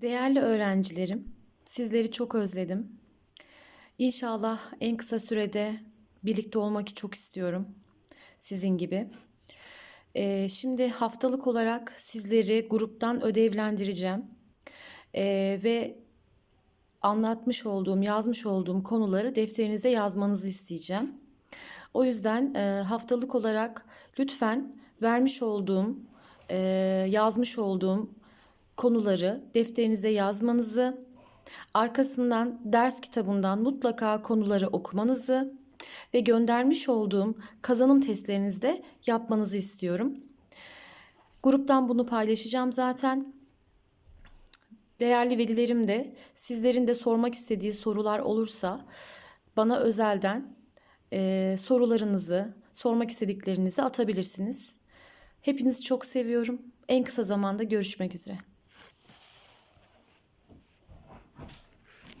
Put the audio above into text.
Değerli öğrencilerim, sizleri çok özledim. İnşallah en kısa sürede birlikte olmak çok istiyorum. Sizin gibi. Ee, şimdi haftalık olarak sizleri gruptan ödevlendireceğim. Ee, ve anlatmış olduğum, yazmış olduğum konuları defterinize yazmanızı isteyeceğim. O yüzden e, haftalık olarak lütfen vermiş olduğum, e, yazmış olduğum konuları defterinize yazmanızı, arkasından ders kitabından mutlaka konuları okumanızı ve göndermiş olduğum kazanım testlerinizde yapmanızı istiyorum. Gruptan bunu paylaşacağım zaten. Değerli velilerim de sizlerin de sormak istediği sorular olursa bana özelden e, sorularınızı, sormak istediklerinizi atabilirsiniz. Hepinizi çok seviyorum. En kısa zamanda görüşmek üzere.